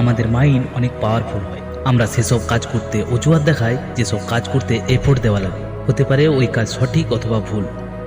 আমাদের মাইন্ড অনেক পাওয়ারফুল হয়। আমরা সেসব কাজ করতে অজুহাত দেখাই যেসব কাজ করতে এফোর্ট দেওয়া লাগে। হতে পারে ওই কাজ সঠিক অথবা ভুল,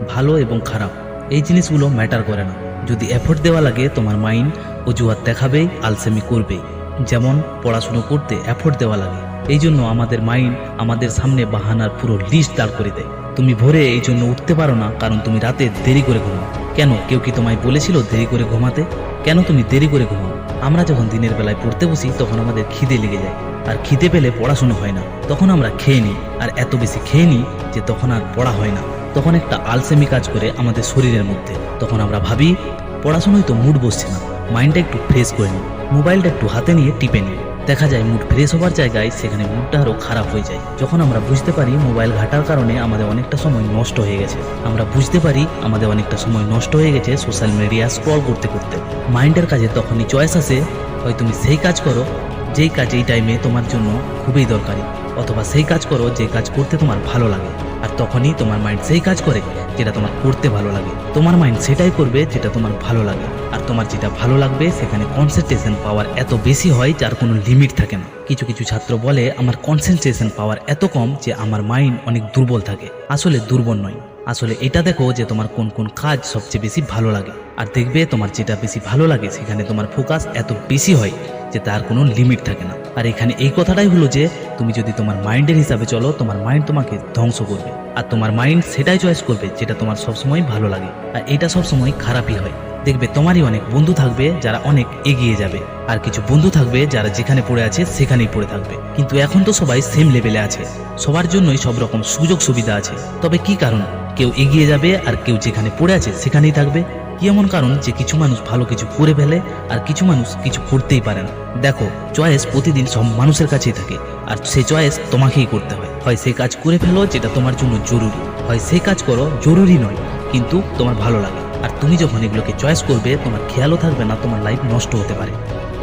ভালো এবং খারাপ। এই জিনিসগুলো ম্যাটার করে না। যদি এফোর্ট দেওয়া লাগে, তোমার মাইন্ড অজুহাত দেখাবেই আলসেমি করবে। যেমন পড়াশুনো করতে এফোর্ট দেওয়া লাগে। এই জন্য আমাদের মাইন্ড আমাদের সামনে বাহানার পুরো লিস্ট দাঁড় করে দেয়। তুমি ভোরে এই জন্য উঠতে পারো না, কারণ তুমি রাতে দেরি করে ঘুমাও। কেন? কেউ কি তোমায় বলেছিল দেরি করে ঘুমাতে? কেন তুমি দেরি করে ঘুমাও? আমরা যখন দিনের বেলায় পড়তে বসি, তখন আমাদের খিদে লেগে যায়। আর খিদে পেলে পড়াশুনো হয় না। তখন আমরা খেয়ে নিই। আর এত বেশি খেয়ে নিই যে তখন আর পড়া হয় না। তখন একটা আলসেমি কাজ করে আমাদের শরীরের মধ্যে। তখন আমরা ভাবি, পড়াশোনায় তো মুড বসছে না। মাইন্ডটা একটু ফ্রেশ করে নিই। মোবাইলটা একটু হাতে নিয়ে টিপে নিই। দেখা যায় মুড ফ্রেশ হওয়ার জায়গায় সেখানে মুডটা আরও খারাপ হয়ে যায়। যখন আমরা বুঝতে পারি মোবাইল ঘাটার কারণে আমাদের অনেকটা সময় নষ্ট হয়ে গেছে। আমরা বুঝতে পারি আমাদের অনেকটা সময় নষ্ট হয়ে গেছে সোশ্যাল মিডিয়া স্ক্রল করতে করতে। মাইন্ডের কাজে তখনই চয়েস আসে, হয় তুমি সেই কাজ করো, যেই কাজ এই টাইমে তোমার জন্য খুবই দরকারি, অথবা সেই কাজ করো, যে কাজ করতে তোমার ভালো লাগে। আর তখনই তোমার মাইন্ড সেই কাজ করে যেটা তোমার করতে ভালো লাগে। তোমার মাইন্ড সেটাই করবে যেটা তোমার ভালো লাগে। আর তোমার যেটা ভালো লাগবে সেখানে কনসেন্ট্রেশন পাওয়ার এত বেশি হয় যার কোনো লিমিট থাকে না। কিছু কিছু ছাত্র বলে, আমার কনসেন্ট্রেশন পাওয়ার এত কম যে আমার মাইন্ড অনেক দুর্বল থাকে। আসলে দুর্বল নয়। আসলে এটা দেখো যে তোমার কোন কোন কাজ সবচেয়ে বেশি ভালো লাগে। আর দেখবে তোমার যেটা বেশি ভালো লাগে সেখানে তোমার ফোকাস এত বেশি হয় যে তার কোনো লিমিট থাকে না। আর এখানে এই কথাটাই হলো যে, তুমি যদি তোমার মাইন্ডের হিসাবে চলো, তোমার মাইন্ড তোমাকে ধ্বংস করবে। আর তোমার মাইন্ড সেটাই চয়েস করবে যেটা তোমার সবসময় ভালো লাগে। আর এটা সবসময় খারাপই হয়। দেখবে তোমারই অনেক বন্ধু থাকবে যারা অনেক এগিয়ে যাবে। আর কিছু বন্ধু থাকবে যারা যেখানে পড়ে আছে সেখানেই পড়ে থাকবে। কিন্তু এখন তো সবাই সেম লেভেলে আছে। সবার জন্যই সব রকম সুযোগ সুবিধা আছে। তবে কি কারণ? কেউ এগিয়ে যাবে আর কেউ যেখানে পড়ে আছে সেখানেই থাকবে। কি এমন কারণ যে কিছু মানুষ ভালো কিছু করে ফেলে আর কিছু মানুষ কিছু করতেই পারে না? দেখো চয়েস প্রতিদিন সব মানুষের কাছেই থাকে, আর সেই চয়েস তোমাকেই করতে হয়। হয় সেই কাজ করে ফেলো যেটা তোমার জন্য জরুরি, হয় সেই কাজ করো জরুরি নয়, কিন্তু তোমার ভালো লাগে। আর তুমি যখন এগুলোকে চয়েস করবে, তোমার খেয়ালও থাকবে না, তোমার লাইফ নষ্ট হতে পারে,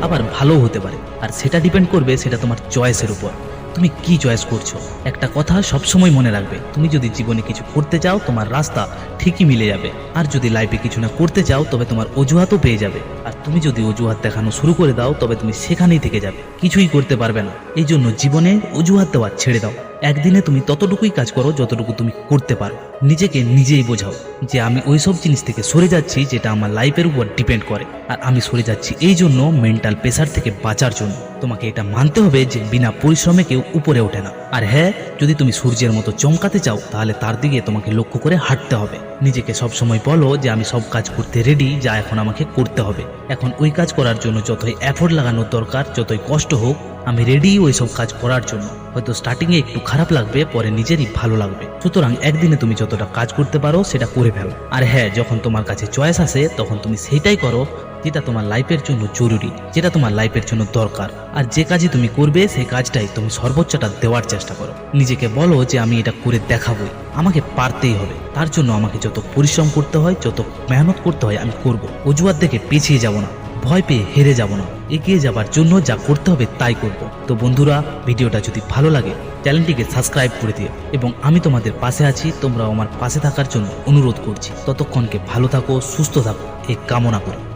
আবার ভালোও হতে পারে। আর সেটা ডিপেন্ড করবে সেটা তোমার চয়েসের উপর। তুমি কি চয়েস করছ? একটা কথা সবসময় মনে রাখবে, তুমি যদি জীবনে কিছু করতে চাও, তোমার রাস্তা ঠিকই মিলে যাবে। আর যদি লাইফে কিছু না করতে চাও, তবে তোমার অজুহাতও পেয়ে যাবে। আর তুমি যদি অজুহাত দেখানো শুরু করে দাও, তবে তুমি সেখানেই থেকে যাবে। কিছুই করতে পারবে না। এই জন্য জীবনে অজুহাত দেওয়া ছেড়ে দাও। একদিনে তুমি ততটুকুই কাজ করো যতটুকু তুমি করতে পারো। নিজেকে নিজেই বোঝাও যে আমি ওই সব জিনিস থেকে সরে যাচ্ছি যেটা আমার লাইফের উপর ডিপেন্ড করে। আর আমি সরে যাচ্ছি এই জন্য মেন্টাল প্রেশার থেকে বাঁচার জন্য। তোমাকে এটা মানতে হবে যে বিনা পরিশ্রমে কেউ উপরে ওঠে না। আর হ্যাঁ যদি তুমি সূর্যের মতো চমকাতে চাও, তাহলে তার দিকে তোমাকে লক্ষ্য করে হাঁটতে হবে। নিজেকে সব সময় বলো যে আমি সব কাজ করতে রেডি যা এখন আমাকে করতে হবে। এখন ওই কাজ করার জন্য যতই এফোর্ট লাগানোর দরকার, যতই কষ্ট হোক, আমি রেডি ওই সব কাজ করার জন্য। হয়তো স্টার্টিংয়ে একটু খারাপ লাগবে, পরে নিজেরই ভালো লাগবে। সুতরাং একদিনে তুমি যতটা কাজ করতে পারো, সেটা করে ফেলো। আর হ্যাঁ যখন তোমার কাছে চয়েস আসে, তখন তুমি সেইটাই করো যেটা তোমার লাইফের জন্য জরুরি, যেটা তোমার লাইফের জন্য দরকার। আর যে কাজই তুমি করবে, সেই কাজটাই তুমি সর্বোচ্চটা দেওয়ার চেষ্টা করো। নিজেকে বলো যে আমি এটা করে দেখাবই। আমাকে পারতেই হবে। তার জন্য আমাকে যত পরিশ্রম করতে হয়, যত মেহনত করতে হয়, আমি করব। অজুহাত দেখে পিছিয়ে যাব না। ভয় পেয়ে হেরে যাব না। এগিয়ে যাবার জন্য যা করতে হবে, তাই করব। তো বন্ধুরা, ভিডিওটা যদি ভালো লাগে, চ্যানেলটিকে সাবস্ক্রাইব করে দিও। এবং আমি তোমাদের পাশে আছি, তোমরাও আমার পাশে থাকার জন্য অনুরোধ করছি। ততক্ষণকে ভালো থাকো, সুস্থ থাকো, এই কামনা করি।